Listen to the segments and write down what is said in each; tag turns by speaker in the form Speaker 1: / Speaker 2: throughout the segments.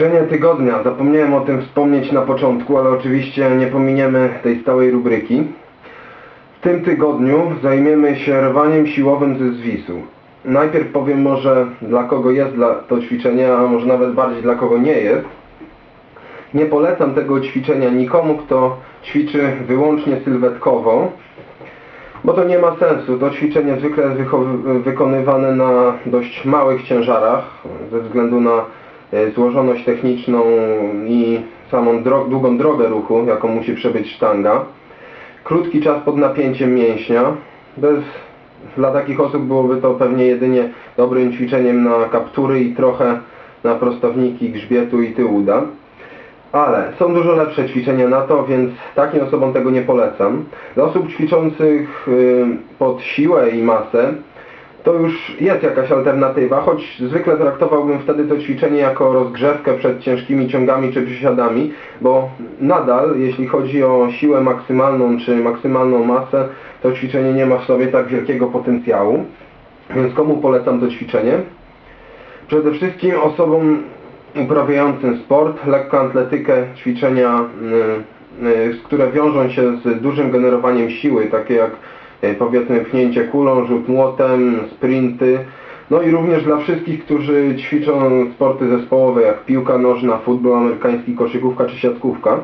Speaker 1: Ćwiczenie tygodnia. Zapomniałem o tym wspomnieć na początku, ale oczywiście nie pominiemy tej stałej rubryki. W tym tygodniu zajmiemy się rwaniem siłowym ze zwisu. Najpierw powiem może dla kogo jest to ćwiczenie, a może nawet bardziej dla kogo nie jest. Nie polecam tego ćwiczenia nikomu, kto ćwiczy wyłącznie sylwetkowo, bo to nie ma sensu. To ćwiczenie zwykle jest wykonywane na dość małych ciężarach ze względu na złożoność techniczną i samą dro- długą drogę ruchu, jaką musi przebyć sztanga. Krótki czas pod napięciem mięśnia. Bez, dla takich osób byłoby to pewnie jedynie dobrym ćwiczeniem na kaptury i trochę na prostowniki grzbietu i tyłu uda. Ale są dużo lepsze ćwiczenia na to, więc takim osobom tego nie polecam. Dla osób ćwiczących y, pod siłę i masę to już jest jakaś alternatywa, choć zwykle traktowałbym wtedy to ćwiczenie jako rozgrzewkę przed ciężkimi ciągami czy przysiadami, bo nadal, jeśli chodzi o siłę maksymalną czy maksymalną masę, to ćwiczenie nie ma w sobie tak wielkiego potencjału. Więc komu polecam to ćwiczenie? Przede wszystkim osobom uprawiającym sport, lekkoatletykę, ćwiczenia, y, y, które wiążą się z dużym generowaniem siły, takie jak powiedzmy pchnięcie kulą, rzut młotem, sprinty. No i również dla wszystkich, którzy ćwiczą sporty zespołowe jak piłka nożna, futbol amerykański, koszykówka czy siatkówka.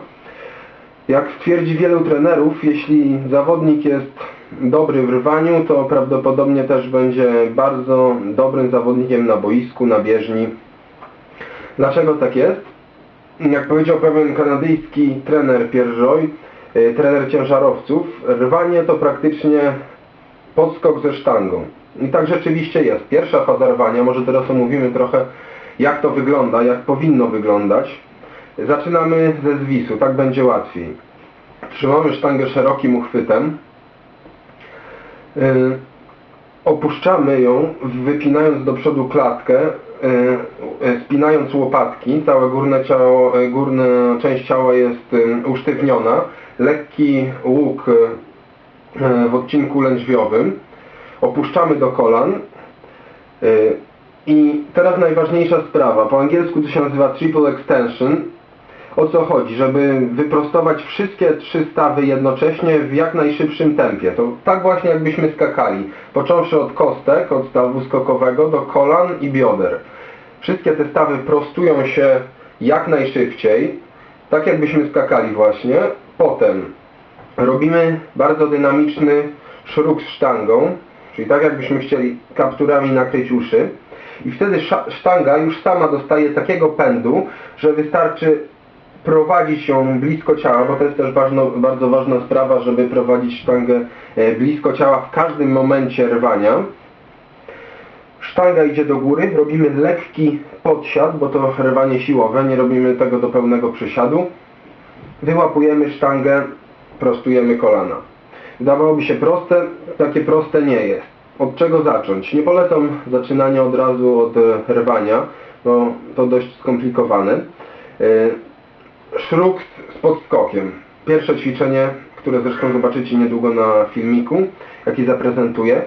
Speaker 1: Jak twierdzi wielu trenerów, jeśli zawodnik jest dobry w rwaniu, to prawdopodobnie też będzie bardzo dobrym zawodnikiem na boisku, na bieżni. Dlaczego tak jest? Jak powiedział pewien kanadyjski trener Pierre Joy, y, trener ciężarowców, rwanie to praktycznie podskok ze sztangą. I tak rzeczywiście jest. Pierwsza faza rwania, może teraz omówimy trochę jak to wygląda, jak powinno wyglądać. Zaczynamy ze zwisu, tak będzie łatwiej. Trzymamy sztangę szerokim uchwytem. Yy, opuszczamy ją, wypinając do przodu klatkę, yy, spinając łopatki, całe górne ciało, górna część ciała jest usztywniona, lekki łuk yy, w odcinku lędźwiowym, opuszczamy do kolan yy, i teraz najważniejsza sprawa, po angielsku to się nazywa triple extension, o co chodzi? Żeby wyprostować wszystkie trzy stawy jednocześnie w jak najszybszym tempie. To tak właśnie jakbyśmy skakali. Począwszy od kostek, od stawu skokowego do kolan i bioder. Wszystkie te stawy prostują się jak najszybciej, tak jakbyśmy skakali właśnie. Potem robimy bardzo dynamiczny szruk z sztangą, czyli tak jakbyśmy chcieli kapturami nakryć uszy. I wtedy sztanga już sama dostaje takiego pędu, że wystarczy prowadzić ją blisko ciała, bo to jest też ważno, bardzo ważna sprawa, żeby prowadzić sztangę e, blisko ciała w każdym momencie rwania. Sztanga idzie do góry, robimy lekki podsiad, bo to rwanie siłowe, nie robimy tego do pełnego przysiadu. Wyłapujemy sztangę, prostujemy kolana. Wydawałoby się proste, takie proste nie jest. Od czego zacząć? Nie polecam zaczynania od razu od e, rwania, bo to dość skomplikowane. E, Szruk z- podskokiem. Pierwsze ćwiczenie, które zresztą zobaczycie niedługo na filmiku, jaki zaprezentuję.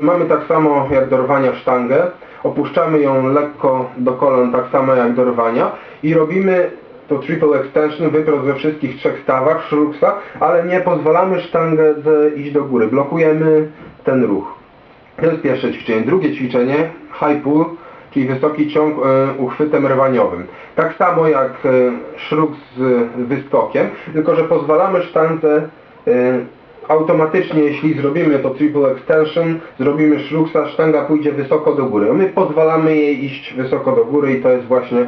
Speaker 1: Mamy tak samo jak do rwania sztangę, opuszczamy ją lekko do kolan, tak samo jak do rwania i robimy to triple extension, wyprost we wszystkich trzech stawach, szruksa, ale nie pozwalamy sztangę iść do góry, blokujemy ten ruch. To jest pierwsze ćwiczenie. Drugie ćwiczenie, high pull, czyli wysoki ciąg e, uchwytem rwaniowym. Tak samo jak e, szruk z wyskokiem, tylko że pozwalamy sztance e, automatycznie, jeśli zrobimy to triple extension, zrobimy szruksa, sztanga pójdzie wysoko do góry. My pozwalamy jej iść wysoko do góry i to jest właśnie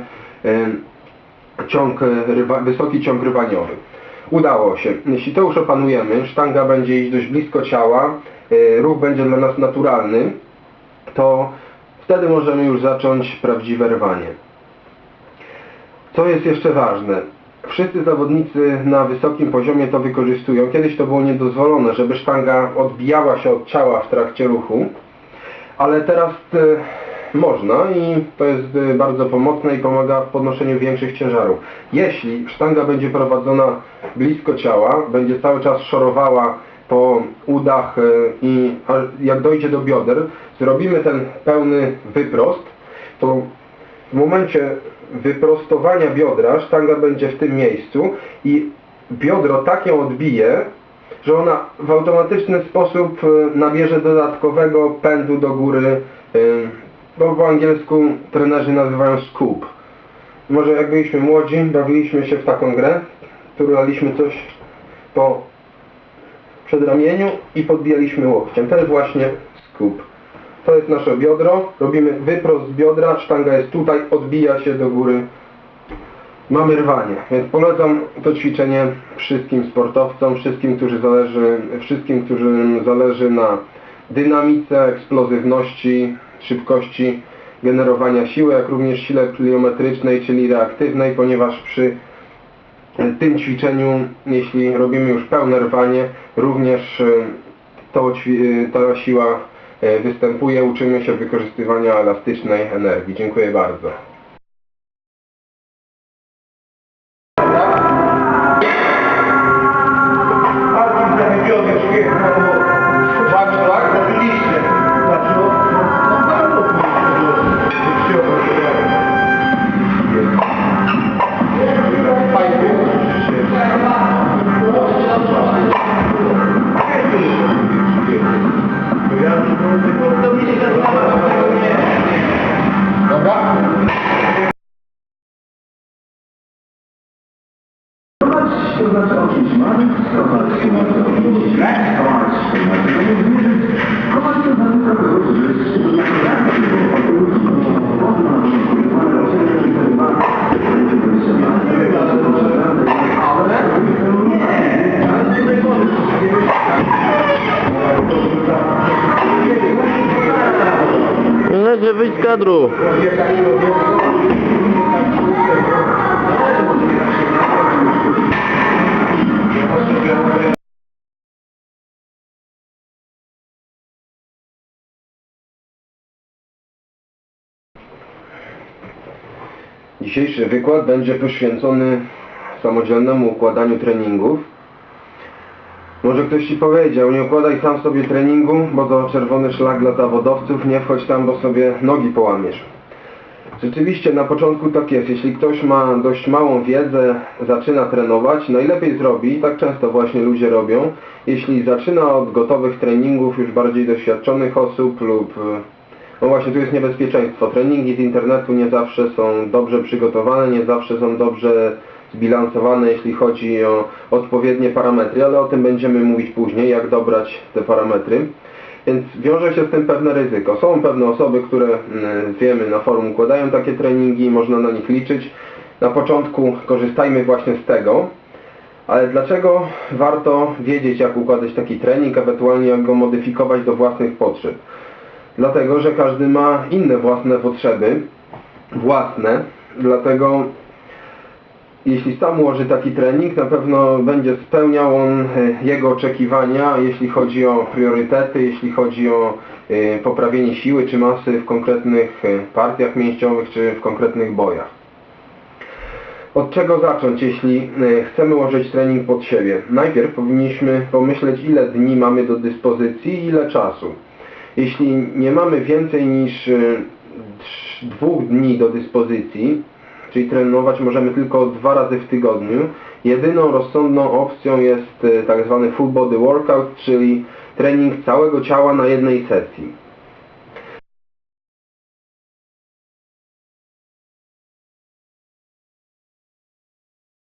Speaker 1: ciąg, wysoki ciąg rywaniowy. Udało się. Jeśli to już opanujemy, sztanga będzie iść dość blisko ciała, e, ruch będzie dla nas naturalny, to wtedy możemy już zacząć prawdziwe rwanie. Co jest jeszcze ważne? Wszyscy zawodnicy na wysokim poziomie to wykorzystują. Kiedyś to było niedozwolone, żeby sztanga odbijała się od ciała w trakcie ruchu, ale teraz e, można i to jest e, bardzo pomocne i pomaga w podnoszeniu większych ciężarów. Jeśli sztanga będzie prowadzona blisko ciała, będzie cały czas szorowała po udach e, i jak dojdzie do bioder, zrobimy ten pełny wyprost, to momencie wyprostowania biodra sztanga będzie w tym miejscu i biodro tak ją odbije, że ona w automatyczny sposób y, nabierze dodatkowego pędu do góry, y, bo po angielsku trenerzy nazywają scoop. Może jak byliśmy młodzi, bawiliśmy się w taką grę, turlaliśmy coś po przedramieniu i podbijaliśmy łokciem. To jest właśnie scoop. To jest nasze biodro, robimy wyprost biodra, sztanga jest tutaj, odbija się do góry. Mamy rwanie, więc polecam to ćwiczenie wszystkim sportowcom, wszystkim, którzy zależy, wszystkim, którym zależy na dynamice, eksplozywności, szybkości generowania siły, jak również sile pliometrycznej, czyli reaktywnej, ponieważ przy tym ćwiczeniu, jeśli robimy już pełne rwanie, również y, to, y, ta siła y, występuje. Uczymy się wykorzystywania elastycznej energii. Dziękuję bardzo.
Speaker 2: Z kadru.
Speaker 1: Dzisiejszy wykład będzie poświęcony samodzielnemu układaniu treningów. Może ktoś Ci powiedział, nie układaj sam sobie treningu, bo to czerwony szlak dla zawodowców, nie wchodź tam, bo sobie nogi połamiesz. Rzeczywiście na początku tak jest, jeśli ktoś ma dość małą wiedzę, zaczyna trenować, najlepiej zrobi, i tak często właśnie ludzie robią, jeśli zaczyna od gotowych treningów już bardziej doświadczonych osób lub y, no właśnie, tu jest niebezpieczeństwo. Treningi z internetu nie zawsze są dobrze przygotowane, nie zawsze są dobrze zbilansowane, jeśli chodzi o odpowiednie parametry, ale o tym będziemy mówić później, jak dobrać te parametry. Więc wiąże się z tym pewne ryzyko. Są pewne osoby, które mm, wiemy na forum układają takie treningi, można na nich liczyć. Na początku korzystajmy właśnie z tego. Ale dlaczego warto wiedzieć, jak układać taki trening, ewentualnie jak go modyfikować do własnych potrzeb? Dlatego, że każdy ma inne własne potrzeby, własne, dlatego jeśli sam ułoży taki trening, na pewno będzie spełniał on e, jego oczekiwania, jeśli chodzi o priorytety, jeśli chodzi o e, poprawienie siły czy masy w konkretnych e, partiach mięśniowych czy w konkretnych bojach. Od czego zacząć, jeśli chcemy ułożyć trening pod siebie? Najpierw powinniśmy pomyśleć, ile dni mamy do dyspozycji i ile czasu. Jeśli nie mamy więcej niż dwóch dni do dyspozycji, czyli trenować możemy tylko dwa razy w tygodniu, jedyną rozsądną opcją jest e, tak zwany full body workout, czyli trening całego ciała na jednej sesji.